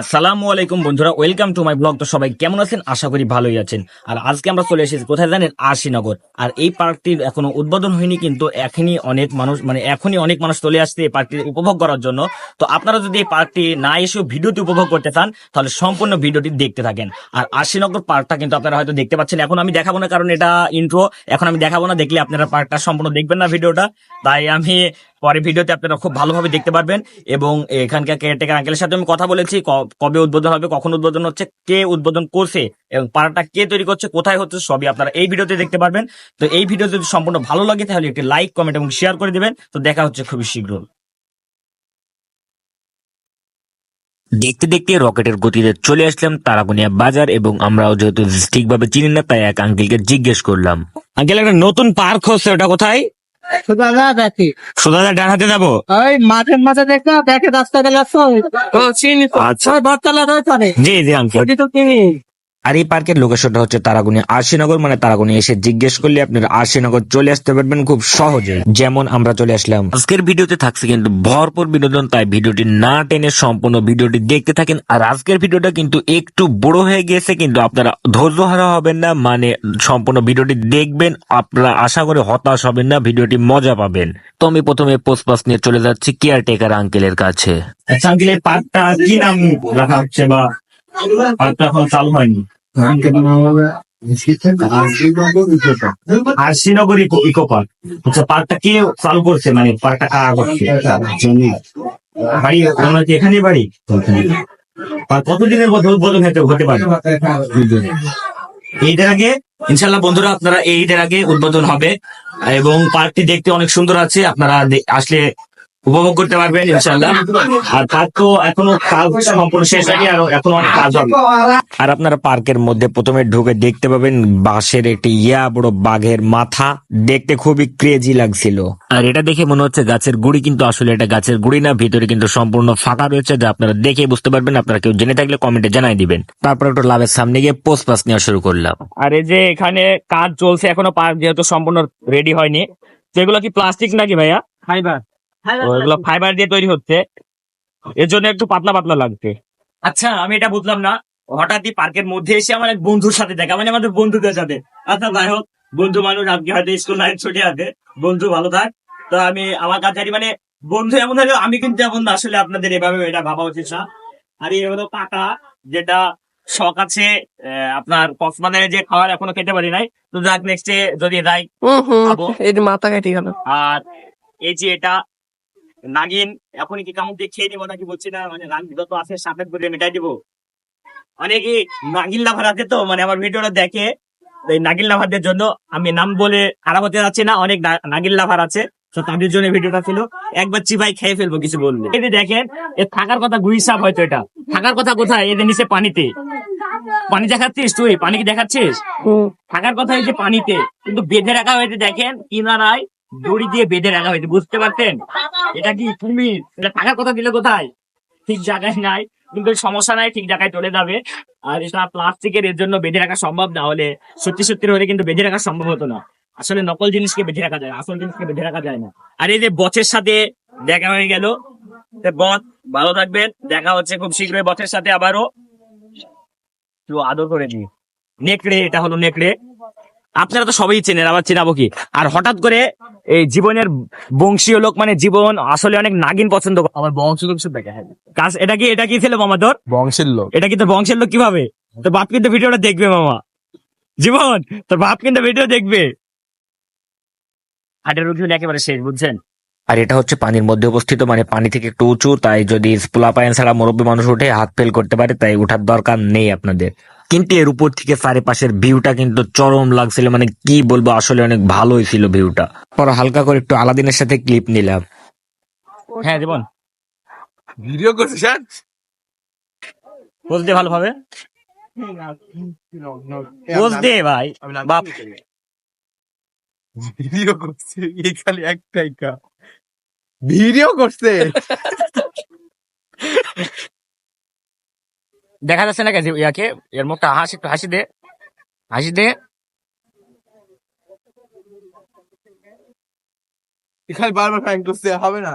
আসসালামু আলাইকুম বন্ধুরা, ওয়েলকাম টু মাই ব্লগ। তো সবাই কেমন আছেন? আশা করি ভালোই আছেন। আর আজকে আমরা চলে এসেছি কোথায় জানেন? আশিনগর আর এই পার্কটির এখনও উদ্বোধন হয়নি, কিন্তু এখনই অনেক মানুষ মানে এখনই অনেক মানুষ চলে আসছে এই পার্কটি উপভোগ করার জন্য। তো আপনারা যদি এই পার্কটি না এসেও ভিডিওটি উপভোগ করতে চান, তাহলে সম্পূর্ণ ভিডিওটি দেখতে থাকেন। আর আশিনগর পার্কটা কিন্তু আপনারা হয়তো দেখতে পাচ্ছেন। এখন আমি দেখাবো না, কারণ এটা ইন্ট্রো এখন আমি দেখাবো না, দেখলে আপনারা পার্কটা সম্পূর্ণ দেখবেন না ভিডিওটা। তাই আমি পরে ভিডিওতে আপনারা খুব ভালোভাবে দেখতে পারবেন এবং এখানকার কেয়ারটেকার আঙ্কেলের সাথে আমি কথা বলেছি কবে উদ্বোধন হবে, কখন উদ্বোধন হচ্ছে, কে উদ্বোধন করছে এবং পাড়াটা কে তৈরি করছে, কোথায় হচ্ছে, সবই আপনারা এই ভিডিওতে দেখতে পারবেন। তো এই ভিডিও যদি সম্পূর্ণ ভালো লাগে, তাহলে একটি লাইক কমেন্ট এবং শেয়ার করে দিবেন। তো দেখা হচ্ছে খুবই শীঘ্র দেখতে দেখতে রকেটের গতিতে চলে আসলাম তারাগুনিয়া বাজার এবং আমরাও যেহেতু ঠিকভাবে চিনি না, তাই এক আঙ্কেলকে জিজ্ঞেস করলাম। আঙ্কেল একটা নতুন পার্ক হচ্ছে ওটা কোথায়? দাদা দেখি। সোজা ডান হাতে যাব? ওই মাঠের মাঝে দেখো দেখে রাস্তা গেলে ও চিনি তো। আচ্ছা। জি জি আঙ্কেল তো চিনি। আর এই পার্কের লোকেশনটা হচ্ছে তারাগুনি। আশিনগর মানে তারাগুনি। এসে জিজ্ঞেস করলে আপনারা আশিনগর চলে আসতে পারবেন খুব সহজে যেমন আমরা চলে আসলাম। আজকের ভিডিওতে থাকছে কিন্তু ভরপুর বিনোদন, তাই ভিডিওটি না টেনে সম্পূর্ণ ভিডিওটি দেখতে থাকেন। আর আজকের ভিডিওটা কিন্তু একটু বড় হয়ে গেছে কিন্তু আপনারা ধৈর্য হারা হবেন না মানে সম্পূর্ণ ভিডিওটি দেখবেন, আপনারা আশা করে হতাশ হবেন না, ভিডিওটি মজা পাবেন। তো আমি প্রথমে পোস্ট পাস নিয়ে চলে যাচ্ছি কেয়ারটেকার আঙ্কেলের কাছে। আচ্ছা আঙ্কেলের পার্কটা কি নাম রাখা হচ্ছে বা পার্কটা এখন চালু হয়নি। আর শ্রীনগর ইকো পার্ক। আচ্ছা পার্কটা কে চালু করছে? মানে পার্কটা কারা করছে? বাড়ি আপনার কি এখানে বাড়ি? আর কতদিনের মধ্যে উদ্বোধন হতে হতে পারে? এইটার আগে ইনশাল্লাহ বন্ধুরা আপনারা এইটার আগে উদ্বোধন হবে। এবং পার্কটি দেখতে অনেক সুন্দর আছে। আপনারা আসলে উপভোগ করতে পারবেন ইনশাল্লাহ আর পার্ক তো এখনও কাজ সম্পূর্ণ শেষ হয়নি আর এখনও অনেক কাজ হবে। আর আপনারা পার্কের মধ্যে প্রথমে ঢুকে দেখতে পাবেন বাঁশের একটি ইয়া বড় বাঘের মাথা। দেখতে খুবই ক্রেজি লাগছিল। আর এটা দেখে মনে হচ্ছে গাছের গুড়ি কিন্তু আসলে এটা গাছের গুড়ি না ভিতরে কিন্তু সম্পূর্ণ ফাঁকা রয়েছে যা আপনারা দেখে বুঝতে পারবেন। আপনারা কেউ জেনে থাকলে কমেন্টে জানাই দিবেন। তারপর একটু লাভের সামনে গিয়ে পোস্ট পাস নেওয়া শুরু করলাম। আর এই যে এখানে কাজ চলছে এখনও পার্ক যেহেতু সম্পূর্ণ রেডি হয়নি সেগুলো কি প্লাস্টিক নাকি ভাইয়া? ফাইবার ওইগুলো ফাইবার দিয়ে তৈরি হচ্ছে। এর জন্য একটু পাতলা পাতলা লাগছে। আচ্ছা আমি এটা বুঝলাম না। হঠাৎই পার্কের মধ্যে এসে আমার এক বন্ধুর সাথে দেখা মানে আমাদের বন্ধুদের সাথে। আচ্ছা যাই হোক বন্ধু মানুষ আজকে হয়তো স্কুল লাইফ ছুটি আছে। বন্ধু ভালো থাক। তো আমি আমার কাছে মানে বন্ধু এমন হলেও আমি কিন্তু এমন না আসলে আপনাদের এভাবে এটা ভাবা উচিত না। আর এই হলো কাকা যেটা শখ আছে আহ, আপনার কক্সবাজারে যে খাবার এখনও খেতে পারি নাই। তো যাক নেক্সটে যদি যাই যে মাথা কেটে গেল। আর এই যে এটা নাগিন এখনই কি কামড় দিয়ে খেয়ে নিবো নাকি বলছি না? মানে রান যত আছে সাপের করে মেটাই দিব। অনেকে নাগিন লাভার আছে তো মানে আমার ভিডিওটা দেখে এই নাগিন লাভারদের জন্য আমি নাম বলে খারাপ হতে যাচ্ছি না অনেক না- নাগিন লাভার আছে। তো তাদের জন্য ভিডিওটা ছিল। একবার চিবাই খেয়ে ফেলব কিছু বললে। এই দেখেন এ থাকার কথা গুই সাপ হয়তো এটা। থাকার কথা কোথায়? এদের নিচে পানিতে। পানি দেখাচ্ছিস তুই? পানি কি দেখাচ্ছিস? থাকার কথা হয়েছে পানিতে। কিন্তু বেঁধে রাখা হয়েছে দেখেন কিনারায় দড়ি দিয়ে বেঁধে রাখা হয়েছে বুঝতে পারছেন? এটা কি কুমির এটা থাকার কথা দিলে কোথায়? ঠিক জায়গায় নাই, কিন্তু সমস্যা নাই, ঠিক জায়গায় চলে যাবে। আর এটা প্লাস্টিকের এর জন্য বেঁধে রাখা সম্ভব না হলে, সত্যি সত্যি হলে কিন্তু বেঁধে রাখা সম্ভব হতো না। আসলে নকল জিনিসকে বেঁধে রাখা যায়, আসল জিনিসকে বেঁধে রাখা যায় না। আর এই যে বচের সাথে দেখা হয়ে গেল, তো বচ ভালো থাকবেন, দেখা হচ্ছে খুব শীঘ্রই বচের সাথে আবারও। একটু আদর করে দিই। নেকড়ে, এটা হলো নেকড়ে। আপনারা তো সবাই চেনেন আবার চেনাবো কি? আর হঠাৎ করে এই জীবনের বংশীয় লোক মানে জীবন আসলে অনেক নাগিন পছন্দ করে। আমার বংশের লোক সব দেখা কাজ এটা কি এটা কি ছিল মামা তোর বংশের লোক। এটা কি তোর বংশের লোক কীভাবে? তোর বাপ কিন্তু ভিডিওটা দেখবে মামা। জীবন তোর বাপ কিন্তু ভিডিও দেখবে। হাটের রুগী একেবারে শেষ বুঝছেন? আর এটা হচ্ছে পানির মধ্যে অবস্থিত মানে পানি থেকে একটু উঁচু তাই যদি পোলাপায়ন ছাড়া মুরব্বী মানুষ উঠে হাত ফেল করতে পারে তাই উঠার দরকার নেই আপনাদের। কিন্তু এর উপর থেকে চারিপাশের ভিউটা কিন্তু চরম লাগছিল মানে কি বলব আসলে অনেক ভালোই ছিল ভিউটা। পর হালকা করে একটু আলাদিনের সাথে ক্লিপ নিলাম। হ্যাঁ জীবন। ভিডিও করছে স্যার বুঝতে ভালোভাবে? বুঝতে ভাই বাপ। ভিডিও করছে এই খালি একটাই কা ভিডিও করছে। দেখা যাচ্ছে না কেন ইয়াকে এর মুখটা হাসি, একটু হাসি দে হাসি দে। বারবার হবে না।